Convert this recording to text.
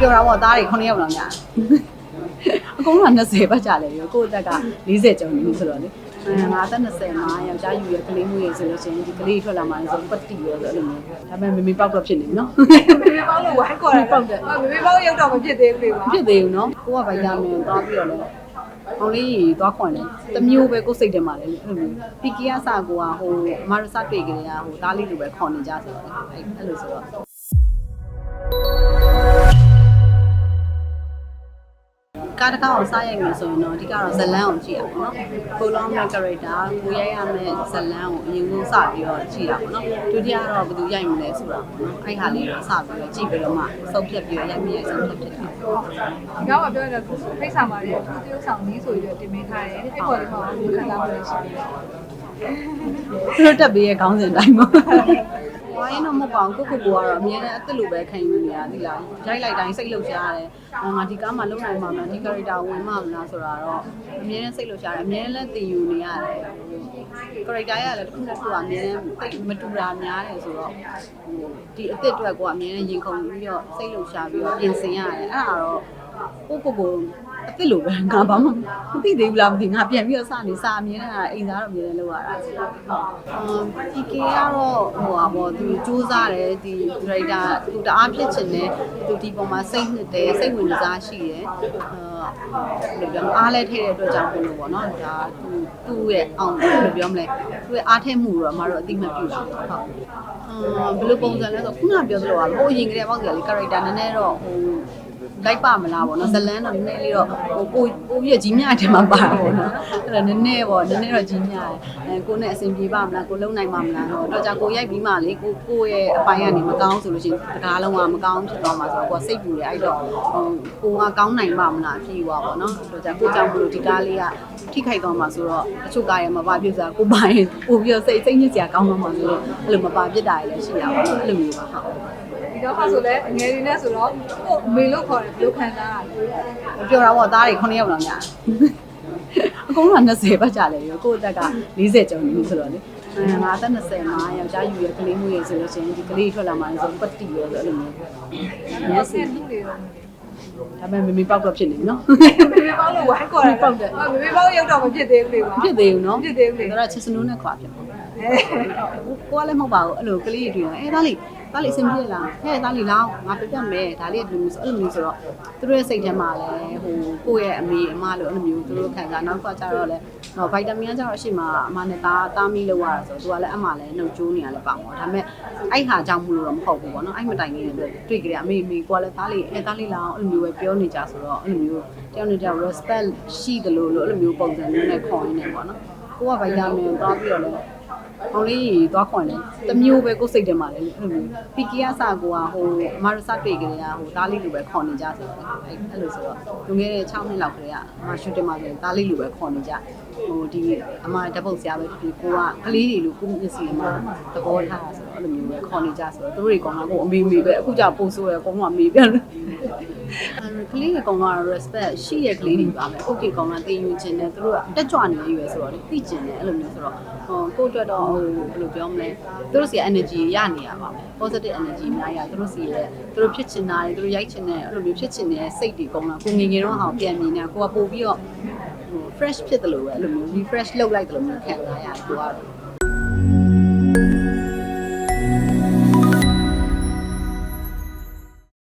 ပြောတာပေါ့သားတွေ9ယောက်လောက်ညာအကုန်လုံးက20ပတ်ကြလဲပြီးကိုယ့်အသက်က40ကျော်နေပြီဆိုတော့လေအဲငါအသက်20မှာယောက်ျားယူရကလေးမျိုးရေဆိုလို့ရှိရင်ဒီကလေးထွက်လာမှဆိုပတ်တီရောဆိုအဲ့လိုမျိုးဒါပေမဲ့မမေပေါက်တော့ဖြစ်နေပြီနော်မေမေပေါင်းလို့ဝိုင်းခေါ်တယ်ပေါက်တယ်မေမေပေါင်းရောက်တော့မဖြစ်သေးဘူးလေပါဖြစ်သေးဘူးနော်ကိုကဗိုက်တာမင်သွားပြီးတော့လဲဟောင်းလေးကြီးသွားခွန်တယ်တမျိုးပဲကိုယ်စိတ်ထဲမှာလေအဲ့လိုမျိုးပီကီယာစာကိုကဟိုအမရစတွေ့ကြတယ်ကဟိုသားလေးလိုပဲခွန်နေကြဆိုတော့အဲ့အဲ့လိုဆိုတော့ ကားတစ်ခါအောင်စားရိုက်မယ်ဆိုရင်တော့အဓိကတော့ဇလန်းအောင်ကြည့်ရပါတော့။ကိုလောင်းမဲ့ character ကိုရိုက်ရမယ့်ဇလန်းကိုအရင်ဆုံးစပြီးတော့ကြည့်တာပေါ့နော်။ဒုတိယတော့ဘယ်သူရိုက်မလဲဆိုတာပေါ့နော်။အဲ့ဟာလေးတော့စပြီးတော့ကြည့်ပြီးတော့မှဆုံးဖြတ်ပြီးတော့ရိုက်မိရိုက်ဆုံးဖြတ်ဖြစ်တယ်။ဒီကောက်ကပြောရတဲ့ဖိတ်ဆောင်ပါတယ်သူတရုပ်ဆောင်နည်းဆိုပြီးတော့တင်ပေးထားတယ်အဲ့ပေါ်လေးမှာဘယ်ခံစားမှုလဲရှိတယ်သူတို့တက်ပေးရဲ့ခေါင်းစဉ်တိုင်းပေါ့။ ဝိုင်းတော့မပေါ့ကိုကိုကိုကတော့အမြဲတမ်းအစ်စ်လိုပဲခံယူနေရသီလား။ရိုက်လိုက်တိုင်းစိတ်လှုပ်ရှားတယ်။ငါဒီကားမှာလုံနိုင်မှာမလားဒီ character ဝင်မှာမလားဆိုတာတော့အမြဲတမ်းစိတ်လှုပ်ရှားတယ်။အမြဲတမ်းသင်ယူနေရတယ်။ character ရလည်းတစ်ခုတစ်ခုကအမြဲတမ်းစိတ်မတူတာများတယ်ဆိုတော့ဟိုဒီအစ်စ်အတွက်ကိုကအမြဲတမ်းရင်ခုန်ပြီးတော့စိတ်လှုပ်ရှားပြီးတော့ပြင်ဆင်ရတယ်။အဲ့ဒါတော့ကိုကိုကို အစ်စ်လိုပဲငါဘာမှမသိသေးဘူးလားမသိငါပြန်ပြီးတော့စနေစာအမြဲတမ်းအိမ်သားတော့အမြဲတမ်းလုပ်ရတာဆိုတော့အမ် PK ကတော့ဟိုပါပေါ့သူစူးစမ်းတယ်ဒီ director သူတအားဖြစ်ချင်တယ်သူဒီပုံမှာစိတ်နှစ်တယ်စိတ်ဝင်စားရှိတယ်အဲဘယ်လိုပြောမလဲအားလဲထည့်တဲ့အတွက်ကြောင့်ဘယ်လိုပေါ့နော်ဒါသူသူ့ရဲ့အောင်ဘယ်လိုပြောမလဲသူ့ရဲ့အားထည့်မှုတော့မတို့အတိမတ်ပြတာဟုတ်အမ်ဘယ်လိုပုံစံလဲဆိုခုနပြောသလိုပါဟိုအရင်ကတည်းကပေါ့ကလေး character နည်းနည်းတော့ဟို လိုက်ပါမလားပေါ့နော်ဇလန်းတော့နည်းနည်းလေးတော့ဟိုပိုပိုပြီးကြီးမြတယ်မှာပါပေါ့နော်အဲ့တော့နည်းနည်းပေါ့နည်းနည်းတော့ကြီးမြတယ်အဲကိုနဲ့အဆင်ပြေပါမလားကိုလုံနိုင်ပါမလားတော့တော့ကြကိုရိုက်ပြီးမှလေကိုကိုရဲ့အပိုင်းကနေမကောင်းဆိုလို့ရှိရင်တကားလုံးကမကောင်းဖြစ်သွားမှာဆိုတော့ကိုကစိတ်ပူတယ်အဲ့တော့ဟိုကိုကကောင်းနိုင်ပါမလားဖြေးသွားပေါ့နော်တော့ကြကိုကြောင့်မလို့ဒီကားလေးကထိခိုက်သွားမှာဆိုတော့အချို့ကားရမပါပြစ်စားကိုပိုင်ပို့ပြီးတော့စိတ်စိတ်ညစ်စရာကောင်းသွားမှာဆိုလို့အဲ့လိုမပါပြစ်တာလည်းရှိရပါတော့အဲ့လိုမျိုးပါဟုတ် ဒီတော့ဖဆိုလဲအငယ်လေးနဲ့ဆိုတော့ကိုမေလို့ခေါ်တယ်ဘယ်လိုခံစားရလဲပြောတာပေါ့သားတွေ9ယောက်လောက်ညာအကုန်လုံးက20ပတ်ကြလဲပြီးကိုယ့်အသက်က40ကျော်နေပြီဆိုတော့လေအဲငါအသက်20မှာယောက်ျားယူရကလေးမျိုးရေဆိုလို့ရှိရင်ဒီကလေးထွက်လာမှဆိုပတ်တီရောဆိုအဲ့လိုမျိုးမျက်စိသူ့လေးတော့ဒါပေမဲ့မမေပေါက်တော့ဖြစ်နေပြီနော်မေမေပေါင်းလို့ဝိုင်းခေါ်တယ်ပေါက်တယ်မေမေပေါင်းရောက်တော့မဖြစ်သေးဘူးလေပါဖြစ်သေးဘူးနော်ဖြစ်သေးဘူးလေဒါတော့ချစ်စနိုးနဲ့ခွာဖြစ်ပေါ့ ကိုကလည်းမဟုတ်ပါဘူးအဲ့လိုကလေးတွေတွေ့တော့အဲသားလေးသားလေးအဆင်ပြေလားဟဲ့သားလေးလောင်းငါပြပြမယ်ဒါလေးဒီလိုမျိုးဆိုအဲ့လိုမျိုးဆိုတော့သူတို့ရဲ့စိတ်ထဲမှာလည်းဟိုကိုယ့်ရဲ့အမေအမလို့အဲ့လိုမျိုးသူတို့ခံစားနောက်ကကြတော့လေဟိုဗိုက်တာမင်ကကြတော့အရှိမအမနဲ့သားသားမီးလောက်ရတာဆိုတော့သူကလည်းအမလည်းနှုတ်ကျိုးနေရလဲပါပေါ့ဒါပေမဲ့အဲ့ဟာကြောင့်မလို့တော့မဟုတ်ဘူးပေါ့နော်အဲ့မတိုင်ခင်တွေ့တွေ့ကြတယ်အမေအမေကိုကလည်းသားလေးအဲသားလေးလောင်းအဲ့လိုမျိုးပဲပြောနေကြဆိုတော့အဲ့လိုမျိုးတယောက်နဲ့တယောက် respect ရှိတယ်လို့လို့အဲ့လိုမျိုးပုံစံမျိုးနဲ့ခေါ်ရင်းနေပေါ့နော်ကိုကဗိုက်တာမင်သွားပြီးတော့လဲ ဟောင်းလေးကြီးသွားခွန်တယ်တမျိုးပဲကိုယ်စိတ်ထဲမှာလေအဲ့လိုမျိုးပီကီယာစာကိုကဟိုအမရစတွေ့ကြတယ်ကဟိုသားလေးလိုပဲခေါ်နေကြဆိုတော့အဲ့အဲ့လိုဆိုတော့လွန်ခဲ့တဲ့6နှစ်လောက်ကလေးကအမရှူတင်မှာဆိုသားလေးလိုပဲခေါ်နေကြ ဟိုဒီအမဓာတ်ပုံဆရာပဲဖြစ်ဖြစ်ကိုကကလေးတွေလိုကိုမျက်စိထဲမှာသဘောထားတာဆိုတော့အဲ့လိုမျိုးပဲခေါ်နေကြဆိုတော့သူတို့တွေကောင်ကကိုအမေမေပဲအခုကျပို့ဆိုရကောင်းမှမေပြန်တယ်အဲ့ကလေးကကောင်က respect ရှိရကလေးတွေပါပဲကိုကကောင်ကသိယူခြင်းနဲ့သူတို့ကတက်ကြွနေရွယ်ဆိုတော့လေသိကျင်တယ်အဲ့လိုမျိုးဆိုတော့ဟိုကိုအတွက်တော့ဟိုဘယ်လိုပြောမလဲသူတို့စီ energy ရနေရပါမယ် positive energy အများကြီးရသူတို့စီလည်းသူတို့ဖြစ်ချင်တာတွေသူတို့ရိုက်ချင်တဲ့အဲ့လိုမျိုးဖြစ်ချင်တဲ့စိတ်တွေကောင်ကကိုငငယ်တော့ဟောပြန်မြင်နေတာကိုကပို့ပြီးတော့ဟို fresh ဖြစ်တယ်လို့ပဲအဲ့လိုမျိုး refresh လုပ်လိုက်တယ်လို့မျိုးခံစားရတယ်ကိုကတော့